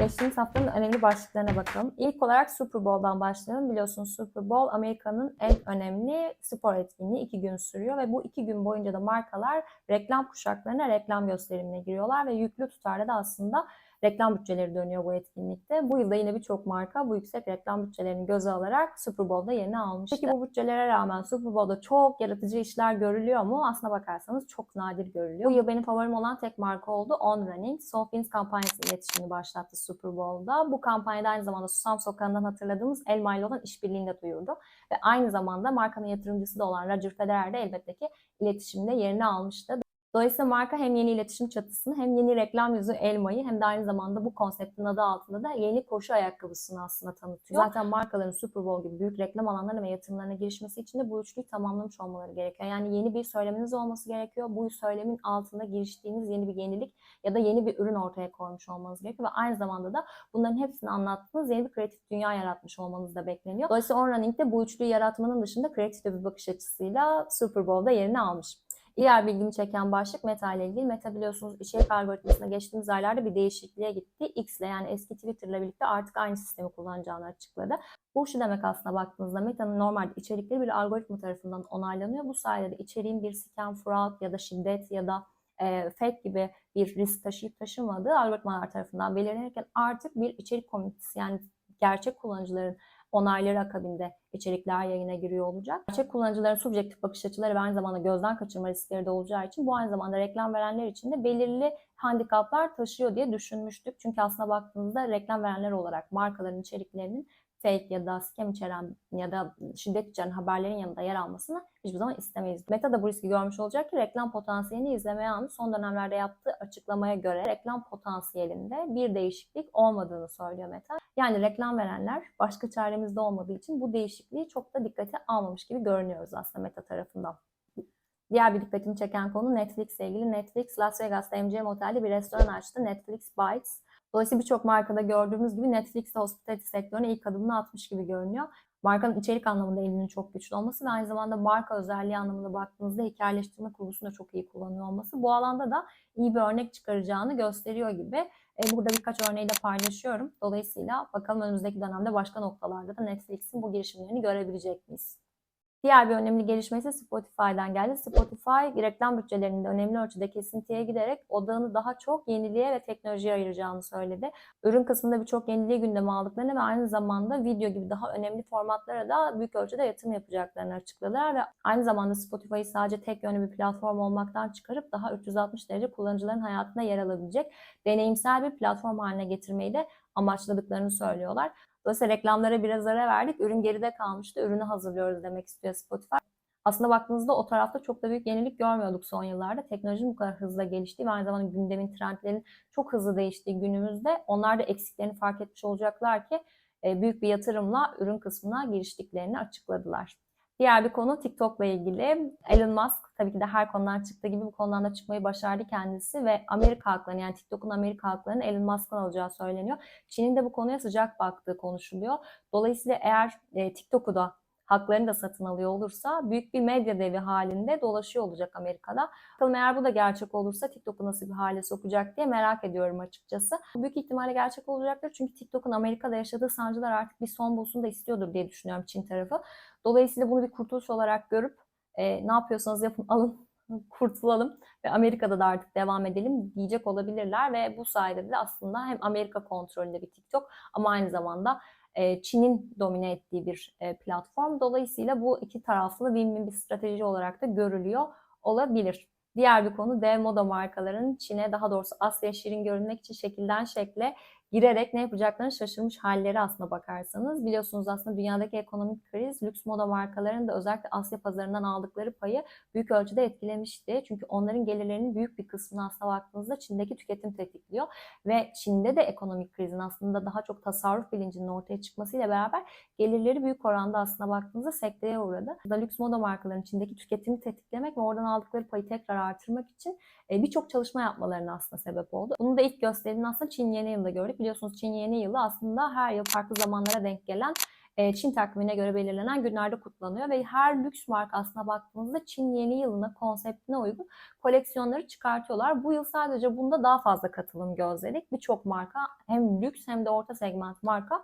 Geçtiğimiz haftanın önemli başlıklarına bakalım. İlk olarak Super Bowl'dan başlayalım. Biliyorsunuz Super Bowl Amerika'nın en önemli spor etkinliği. iki gün sürüyor ve bu iki gün boyunca da markalar reklam kuşaklarına reklam gösterimine giriyorlar ve yüklü tutarda da aslında reklam bütçeleri dönüyor bu etkinlikte. Bu yılda yine birçok marka bu yüksek reklam bütçelerini göze alarak Super Bowl'da yerini almıştı. Peki bu bütçelere rağmen Super Bowl'da çok yaratıcı işler görülüyor mu? Aslına bakarsanız çok nadir görülüyor. Bu yıl benim favorim olan tek marka oldu On Running. Softwings kampanyası iletişimini başlattı Super Bowl'da. Bu kampanyada aynı zamanda Susam Sokağı'ndan hatırladığımız Elma ile olan işbirliğini de duyurdu. Ve aynı zamanda markanın yatırımcısı da olan Roger Federer de elbette ki iletişimde yerini almıştı. Dolayısıyla marka hem yeni iletişim çatısını hem yeni reklam yüzü elmayı hem de aynı zamanda bu konseptin adı altında da yeni koşu ayakkabısını aslında tanıtıyor. Zaten markaların Super Bowl gibi büyük reklam alanlarına ve yatırımlarına girişmesi için de bu üçlüyü tamamlamış olmaları gerekiyor. Yani yeni bir söyleminiz olması gerekiyor. Bu söylemin altında giriştiğiniz yeni bir yenilik ya da yeni bir ürün ortaya koymuş olmanız gerekiyor ve aynı zamanda da bunların hepsini anlattığınız yeni bir kreatif dünya yaratmış olmanız da bekleniyor. Dolayısıyla On Running'de bu üçlüyü yaratmanın dışında kreatif bir bakış açısıyla Super Bowl'da yerini almış. Diğer bilgimi çeken başlık Meta ile ilgili. Meta biliyorsunuz içerik algoritmasına geçtiğimiz aylarda bir değişikliğe gitti. X ile yani eski Twitter ile birlikte artık aynı sistemi kullanacağını açıkladı. Bu şu demek aslında baktığınızda Meta'nın normalde içerikleri bir algoritma tarafından onaylanıyor. Bu sayede de içeriğin bir scam, fraud ya da şiddet ya da e, fake gibi bir risk taşıyıp taşımadığı algoritmalar tarafından belirlenirken artık bir içerik komünitesi yani gerçek kullanıcıların onayları akabinde içerikler yayına giriyor olacak. Gerçek kullanıcıların subjektif bakış açıları ve aynı zamanda gözden kaçırma riskleri de olacağı için bu aynı zamanda reklam verenler için de belirli handikaplar taşıyor diye düşünmüştük. Çünkü aslında baktığınızda reklam verenler olarak markaların içeriklerinin fake ya da scam içeren ya da şiddet içeren haberlerin yanında yer almasını hiçbir zaman istemeyiz. Meta da bu riski görmüş olacak ki reklam potansiyelini izlemeye almış. Son dönemlerde yaptığı açıklamaya göre reklam potansiyelinde bir değişiklik olmadığını söylüyor Meta. Yani reklam verenler başka çaremizde olmadığı için bu değişikliği çok da dikkate almamış gibi görünüyoruz aslında Meta tarafından. Diğer bir dikkatimi çeken konu Netflix ile ilgili. Netflix Las Vegas'ta MGM Otel'de bir restoran açtı. Netflix Bites. Dolayısıyla birçok markada gördüğümüz gibi Netflix de hospitality sektörüne ilk adımını atmış gibi görünüyor. Markanın içerik anlamında elinin çok güçlü olması ve aynı zamanda marka özelliği anlamında baktığınızda hikayeleştirme kurgusunu da çok iyi kullanıyor olması bu alanda da iyi bir örnek çıkaracağını gösteriyor gibi. E, burada birkaç örneği de paylaşıyorum. Dolayısıyla bakalım önümüzdeki dönemde başka noktalarda da Netflix'in bu girişimlerini görebilecek miyiz? Diğer bir önemli gelişme ise Spotify'dan geldi. Spotify reklam bütçelerinde önemli ölçüde kesintiye giderek odağını daha çok yeniliğe ve teknolojiye ayıracağını söyledi. Ürün kısmında birçok yeniliği gündeme aldıklarını ve aynı zamanda video gibi daha önemli formatlara da büyük ölçüde yatırım yapacaklarını açıkladılar ve aynı zamanda Spotify'ı sadece tek yönlü bir platform olmaktan çıkarıp daha 360 derece kullanıcıların hayatında yer alabilecek deneyimsel bir platform haline getirmeyi de amaçladıklarını söylüyorlar. Dolayısıyla reklamlara biraz ara verdik. Ürün geride kalmıştı. Ürünü hazırlıyoruz demek istiyor Spotify. Aslında baktığınızda o tarafta çok da büyük yenilik görmüyorduk son yıllarda. Teknolojinin bu kadar hızla geliştiği ve aynı zamanda gündemin trendlerin çok hızlı değiştiği günümüzde onlar da eksiklerini fark etmiş olacaklar ki e, büyük bir yatırımla ürün kısmına giriştiklerini açıkladılar. Diğer bir konu TikTok'la ilgili. Elon Musk tabii ki de her konudan çıktığı gibi bu konudan da çıkmayı başardı kendisi ve Amerika halklarının yani TikTok'un Amerika halklarının Elon Musk'tan alacağı söyleniyor. Çin'in de bu konuya sıcak baktığı konuşuluyor. Dolayısıyla eğer e, TikTok'u da haklarını da satın alıyor olursa büyük bir medya devi halinde dolaşıyor olacak Amerika'da. Bakalım eğer bu da gerçek olursa TikTok'u nasıl bir hale sokacak diye merak ediyorum açıkçası. Büyük ihtimalle gerçek olacaktır çünkü TikTok'un Amerika'da yaşadığı sancılar artık bir son bulsun da istiyordur diye düşünüyorum Çin tarafı. Dolayısıyla bunu bir kurtuluş olarak görüp e, ne yapıyorsanız yapın alın kurtulalım ve Amerika'da da artık devam edelim diyecek olabilirler ve bu sayede de aslında hem Amerika kontrolünde bir TikTok ama aynı zamanda Çin'in domine ettiği bir platform. Dolayısıyla bu iki taraflı win-win bir strateji olarak da görülüyor olabilir. Diğer bir konu dev moda markaların Çin'e daha doğrusu Asya şirin görünmek için şekilden şekle girerek ne yapacaklarını şaşırmış halleri aslına bakarsanız. Biliyorsunuz aslında dünyadaki ekonomik kriz lüks moda markalarının da özellikle Asya pazarından aldıkları payı büyük ölçüde etkilemişti. Çünkü onların gelirlerinin büyük bir kısmını aslına baktığınızda Çin'deki tüketim tetikliyor. Ve Çin'de de ekonomik krizin aslında daha çok tasarruf bilincinin ortaya çıkmasıyla beraber gelirleri büyük oranda aslına baktığınızda sekteye uğradı. Da lüks moda markalarının Çin'deki tüketimi tetiklemek ve oradan aldıkları payı tekrar artırmak için birçok çalışma yapmalarına aslında sebep oldu. Bunu da ilk gösterdiğini aslında Çin yeni yılında gördük. Biliyorsunuz Çin yeni yılı aslında her yıl farklı zamanlara denk gelen e, Çin takvimine göre belirlenen günlerde kutlanıyor ve her lüks marka aslına baktığınızda Çin yeni yılına konseptine uygun koleksiyonları çıkartıyorlar. Bu yıl sadece bunda daha fazla katılım gözledik. Birçok marka hem lüks hem de orta segment marka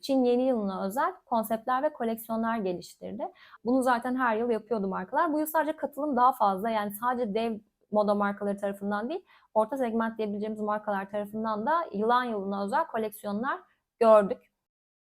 Çin yeni yılına özel konseptler ve koleksiyonlar geliştirdi. Bunu zaten her yıl yapıyordu markalar. Bu yıl sadece katılım daha fazla. Yani sadece dev moda markaları tarafından değil, orta segment diyebileceğimiz markalar tarafından da yılan yılına özel koleksiyonlar gördük.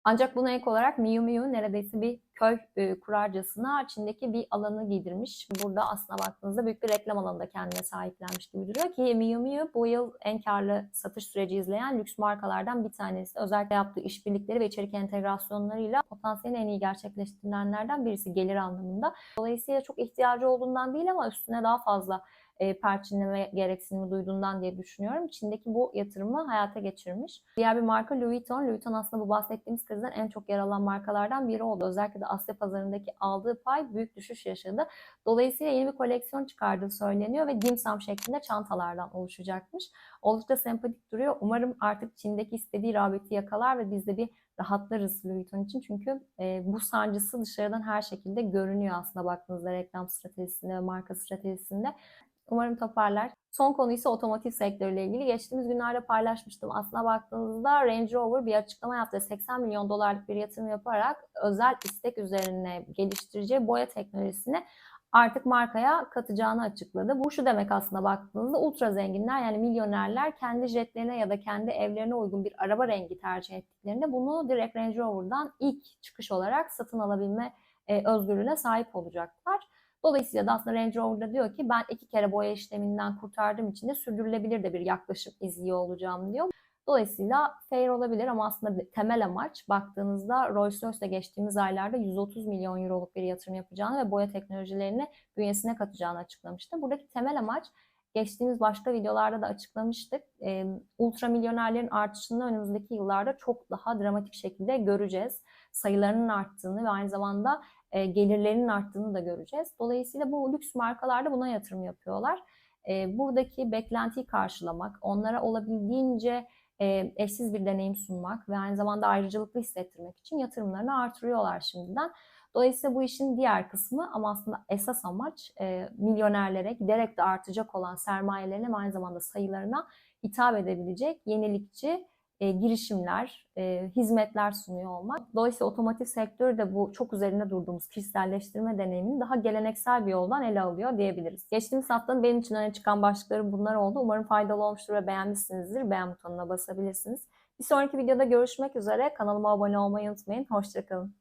Ancak buna ek olarak Miu Miu neredeyse bir köy e, kurarcasına Çin'deki bir alanı giydirmiş. Burada aslına baktığınızda büyük bir reklam alanında kendine sahiplenmiş gibi duruyor ki Miu Miu bu yıl en karlı satış süreci izleyen lüks markalardan bir tanesi. Özellikle yaptığı işbirlikleri ve içerik entegrasyonlarıyla potansiyelini en iyi gerçekleştirenlerden birisi gelir anlamında. Dolayısıyla çok ihtiyacı olduğundan değil ama üstüne daha fazla e, perçinleme gereksinimi duyduğundan diye düşünüyorum. Çin'deki bu yatırımı hayata geçirmiş. Diğer bir marka Louis Vuitton. Louis Vuitton aslında bu bahsettiğimiz krizden en çok yer alan markalardan biri oldu. Özellikle de Asya pazarındaki aldığı pay büyük düşüş yaşadı. Dolayısıyla yeni bir koleksiyon çıkardığı söyleniyor ve dim sum şeklinde çantalardan oluşacakmış. Oldukça sempatik duruyor. Umarım artık Çin'deki istediği rağbeti yakalar ve biz de bir rahatlarız Louis Vuitton için. Çünkü e, bu sancısı dışarıdan her şekilde görünüyor aslında baktığınızda reklam stratejisinde ve marka stratejisinde. Umarım toparlar. Son konu ise otomotiv sektörüyle ilgili. Geçtiğimiz günlerde paylaşmıştım. Aslına baktığınızda Range Rover bir açıklama yaptı. 80 milyon dolarlık bir yatırım yaparak özel istek üzerine geliştireceği boya teknolojisini artık markaya katacağını açıkladı. Bu şu demek aslında baktığınızda ultra zenginler yani milyonerler kendi jetlerine ya da kendi evlerine uygun bir araba rengi tercih ettiklerinde bunu direkt Range Rover'dan ilk çıkış olarak satın alabilme e, özgürlüğüne sahip olacaklar. Dolayısıyla da aslında Range Rover'da diyor ki ben iki kere boya işleminden kurtardığım için de sürdürülebilir de bir yaklaşım izliyor olacağım diyor. Dolayısıyla fair olabilir ama aslında temel amaç baktığınızda Rolls-Royce'da geçtiğimiz aylarda 130 milyon euroluk bir yatırım yapacağını ve boya teknolojilerini bünyesine katacağını açıklamıştı. Buradaki temel amaç geçtiğimiz başka videolarda da açıklamıştık. E, ultra milyonerlerin artışını önümüzdeki yıllarda çok daha dramatik şekilde göreceğiz. Sayılarının arttığını ve aynı zamanda e, gelirlerinin arttığını da göreceğiz. Dolayısıyla bu lüks markalar da buna yatırım yapıyorlar. E, buradaki beklentiyi karşılamak, onlara olabildiğince e, eşsiz bir deneyim sunmak ve aynı zamanda ayrıcalıklı hissettirmek için yatırımlarını artırıyorlar şimdiden. Dolayısıyla bu işin diğer kısmı ama aslında esas amaç e, milyonerlere giderek de artacak olan sermayelerine ve aynı zamanda sayılarına hitap edebilecek yenilikçi e, girişimler, e, hizmetler sunuyor olmak. Dolayısıyla otomotiv sektörü de bu çok üzerinde durduğumuz kişiselleştirme deneyimini daha geleneksel bir yoldan ele alıyor diyebiliriz. Geçtiğimiz haftanın benim için öne çıkan başlıkları bunlar oldu. Umarım faydalı olmuştur ve beğenmişsinizdir. Beğen butonuna basabilirsiniz. Bir sonraki videoda görüşmek üzere. Kanalıma abone olmayı unutmayın. Hoşçakalın.